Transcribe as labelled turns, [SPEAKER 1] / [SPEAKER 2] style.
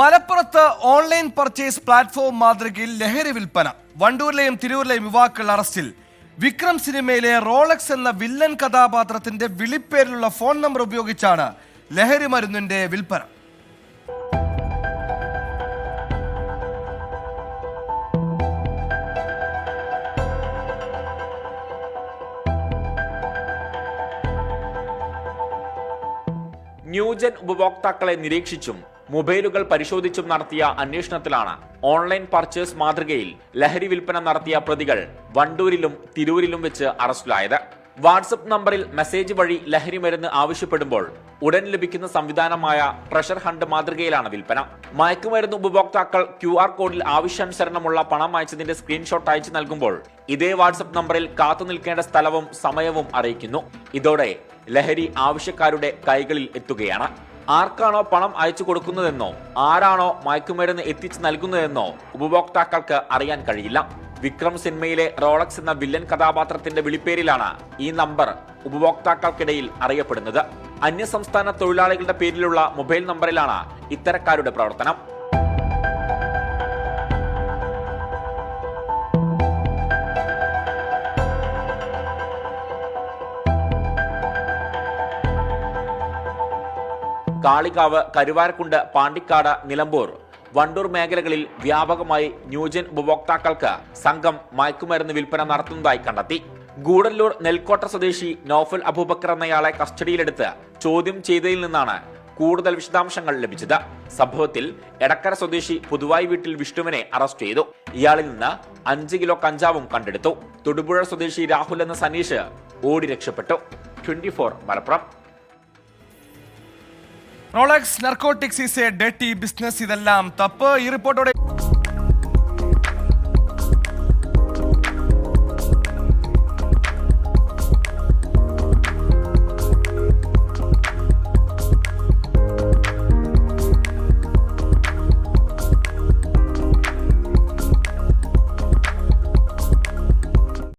[SPEAKER 1] മലപ്പുറത്ത് online purchase platform മാതൃകയിൽ ലഹരി വിൽപ്പന. വണ്ടൂരിലെയും തിരൂരിലെയും യുവാക്കൾ അറസ്റ്റിൽ. വിക്രം സിനിമയിലെ റോളക്സ് എന്ന വില്ലൻ കഥാപാത്രത്തിന്റെ വിളിപ്പേരിലുള്ള ഫോൺ നമ്പർ ഉപയോഗിച്ചാണ് ലഹരി മരുന്നിന്റെ വിൽപ്പന.
[SPEAKER 2] ന്യൂജൻ ഉപഭോക്താക്കളെ നിരീക്ഷിച്ചും മൊബൈലുകൾ പരിശോധിച്ചും നടത്തിയ അന്വേഷണത്തിലാണ് ഓൺലൈൻ പർച്ചേസ് മാതൃകയിൽ ലഹരി വിൽപ്പന നടത്തിയ പ്രതികൾ വണ്ടൂരിലും തിരൂരിലും വെച്ച് അറസ്റ്റിലായത്. വാട്സപ്പ് നമ്പറിൽ മെസ്സേജ് വഴി ലഹരി മരുന്ന് ആവശ്യപ്പെടുമ്പോൾ ഉടൻ ലഭിക്കുന്ന സംവിധാനമായ പ്രഷർ ഹണ്ട് മാതൃകയിലാണ് വിൽപ്പന. മയക്കുമരുന്ന് ഉപഭോക്താക്കൾ ക്യു ആർ കോഡിൽ ആവശ്യാനുസരണമുള്ള പണം അയച്ചതിന്റെ സ്ക്രീൻഷോട്ട് അയച്ചു നൽകുമ്പോൾ ഇതേ വാട്സപ്പ് നമ്പറിൽ കാത്തു നിൽക്കേണ്ട സ്ഥലവും സമയവും അറിയിക്കുന്നു. ഇതോടെ ലഹരി ആവശ്യക്കാരുടെ കൈകളിൽ എത്തുകയാണ്. ആർക്കാണോ പണം അയച്ചു കൊടുക്കുന്നതെന്നോ ആരാണോ മയക്കുമരുന്ന് എത്തിച്ചു നൽകുന്നതെന്നോ ഉപഭോക്താക്കൾക്ക് അറിയാൻ കഴിയില്ല. വിക്രം സിനിമയിലെ റോളക്സ് എന്ന വില്ലൻ കഥാപാത്രത്തിന്റെ വിളിപ്പേരിലാണ് ഈ നമ്പർ ഉപഭോക്താക്കൾക്കിടയിൽ അറിയപ്പെടുന്നത്. അന്യസംസ്ഥാന തൊഴിലാളികളുടെ പേരിലുള്ള മൊബൈൽ നമ്പറിലാണ് ഇത്തരക്കാരുടെ പ്രവർത്തനം. കാളികാവ് കരുവാരക്കുണ്ട് പാണ്ടിക്കാട് നിലമ്പൂർ. വണ്ടൂർ മേഖലകളിൽ വ്യാപകമായി ന്യൂജൻ ഉപഭോക്താക്കൾക്ക് സംഘം മയക്കുമരുന്ന് വിൽപ്പന നടത്തുന്നതായി കണ്ടെത്തി. ഗൂഡല്ലൂർ നെൽക്കോട്ട സ്വദേശി നോഫൽ അബൂബക്കർ എന്നയാളെ കസ്റ്റഡിയിലെടുത്ത് ചോദ്യം ചെയ്തതിൽ നിന്നാണ് കൂടുതൽ വിശദാംശങ്ങൾ ലഭിച്ചത്. സംഭവത്തിൽ എടക്കര സ്വദേശി പുതുവായി വീട്ടിൽ വിഷ്ണുവിനെ അറസ്റ്റ് ചെയ്തു. ഇയാളിൽ നിന്ന് അഞ്ച് കിലോ കഞ്ചാവും കണ്ടെടുത്തു. തൊടുപുഴ സ്വദേശി രാഹുൽ എന്ന സനീഷ് ഓടി രക്ഷപ്പെട്ടു. Twenty four Malappuram.
[SPEAKER 1] Rolex narcotics is a ഡേട്ടി business ഇതെല്ലാം തപ്പ്. ഈ റിപ്പോർട്ടോടെ